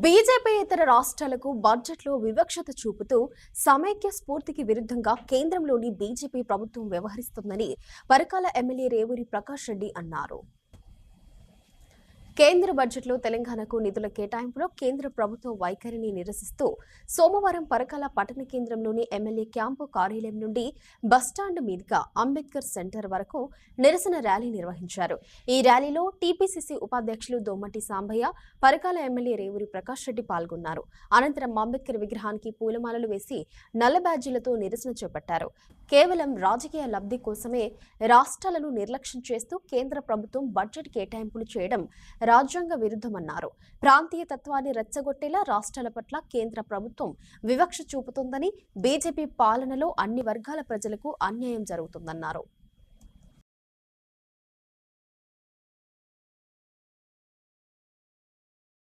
BJP ఇతర రాష్ట్రాలకు బడ్జెట్లో వివక్షత చూపుతూ సమైక్య స్ఫూర్తికి విరుద్ధంగా కేంద్రంలోని బీజేపీ ప్రభుత్వం వ్యవహరిస్తోందని పరకాల ఎమ్మెల్యే రేవూరి ప్రకాష్ రెడ్డి అన్నారు. కేంద్ర బడ్జెట్లో తెలంగాణకు నిధుల కేటాయింపులో కేంద్ర ప్రభుత్వ వైఖరిని నిరసిస్తూ సోమవారం పరకాల పట్టణ కేంద్రంలోని ఎమ్మెల్యే క్యాంపు కార్యాలయం నుండి బస్టాండ్ మీదుగా అంబేద్కర్ సెంటర్ వరకు నిరసన ర్యాలీ నిర్వహించారు. ఈ ర్యాలీలో టీపీసీసీ ఉపాధ్యక్షులు దోమటి సాంబయ్య పరకాల ఎమ్మెల్యే రేవూరి ప్రకాష్ రెడ్డి పాల్గొన్నారు. అనంతరం అంబేద్కర్ విగ్రహానికి పూలమాలలు వేసి నల్ల బ్యాడ్జీలతో నిరసన చేపట్టారు. కేవలం రాజకీయ లబ్ధి కోసమే రాష్ట్రాలను నిర్లక్ష్యం చేస్తూ కేంద్ర ప్రభుత్వం బడ్జెట్ కేటాయింపులు చేయడం రాజ్యాంగ విరుద్ధమన్నారు. ప్రాంతీయ తత్వాన్ని రెచ్చగొట్టేలా రాష్ట్రాల పట్ల కేంద్ర ప్రభుత్వం వివక్ష చూపుతోందని బీజేపీ పాలనలో అన్ని వర్గాల ప్రజలకు అన్యాయం జరుగుతుందన్నారు.